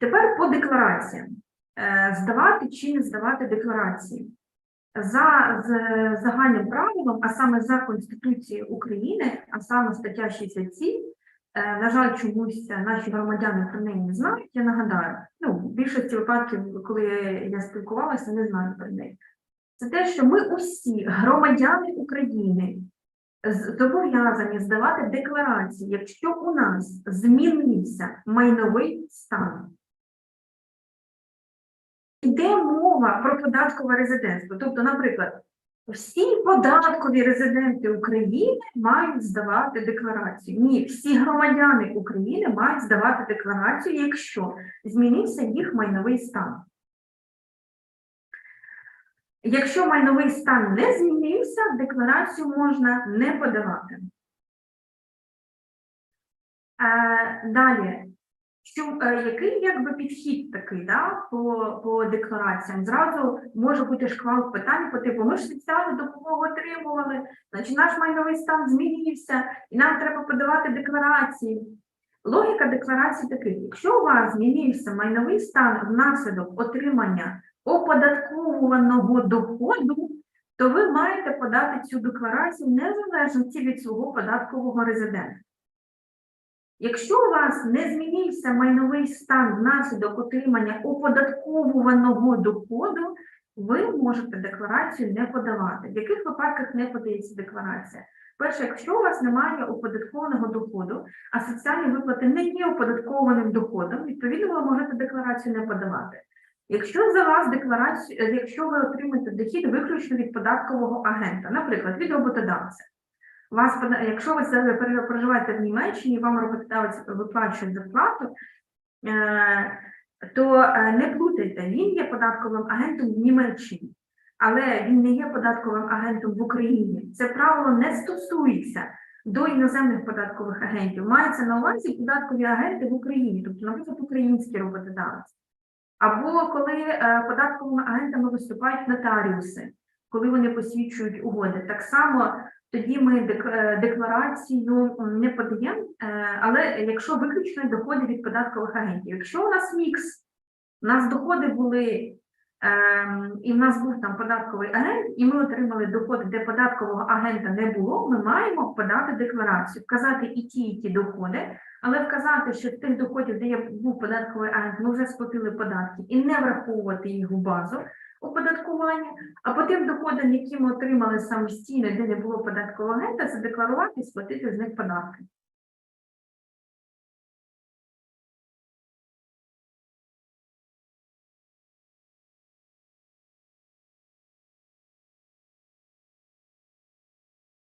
Тепер по деклараціям. Е, Здавати чи не здавати декларації. За загальним правилом, а саме за Конституцією України, а саме стаття 67, е, на жаль, чомусь наші громадяни про неї не знають, я нагадаю. Ну, в більшості випадків, коли я спілкувалася, не знаю про неї. Це те, що ми усі громадяни України зобов'язані здавати декларації, якщо у нас змінився майновий стан. Йде мова про податкове резидентство. Тобто, наприклад, всі податкові резиденти України мають здавати декларацію. Ні, всі громадяни України мають здавати декларацію, якщо змінився їх майновий стан. Якщо майновий стан не змінився, декларацію можна не подавати. Е, далі, що, який якби підхід такий да, по, по деклараціям? Зразу може бути шквал питань по типу, ми ж соціальну допомогу отримували, значить наш майновий стан змінився, і нам треба подавати декларації. Логіка декларації таких: якщо у вас змінився майновий стан внаслідок отримання оподатковуваного доходу, то ви маєте подати цю декларацію незалежно від свого податкового резидента. Якщо у вас не змінився майновий стан внаслідок отримання оподатковуваного доходу, ви можете декларацію не подавати. В яких випадках не подається декларація? Перше, якщо у вас немає оподаткованого доходу, а соціальні виплати не є оподаткованим доходом, відповідно, ви можете декларацію не подавати. Якщо за вас декларацію, якщо ви отримаєте дохід виключно від податкового агента, наприклад, від роботодавця, вас, якщо ви проживаєте в Німеччині, вам роботодавець виплачує зарплату, е, то е, не плутайте, він є податковим агентом в Німеччині, але він не є податковим агентом в Україні. Це правило не стосується до іноземних податкових агентів. Мається на увазі податкові агенти в Україні, тобто, наприклад, український роботодавець. Або коли е, податковими агентами виступають нотаріуси, коли вони посвідчують угоди. Так само тоді ми е, декларацію не подаємо, е, але якщо виключно доходи від податкових агентів. Якщо у нас мікс, у нас доходи були, і в нас був там податковий агент, і ми отримали доходи, де податкового агента не було, ми маємо подати декларацію, вказати і ті, і ті доходи, але вказати, що з тих доходів, де є- був податковий агент, ми вже сплатили податки, і не враховувати їх у базу оподаткування, а по тим доходам, які ми отримали самостійно, де не було податкового агента, задекларувати і сплатити з них податки.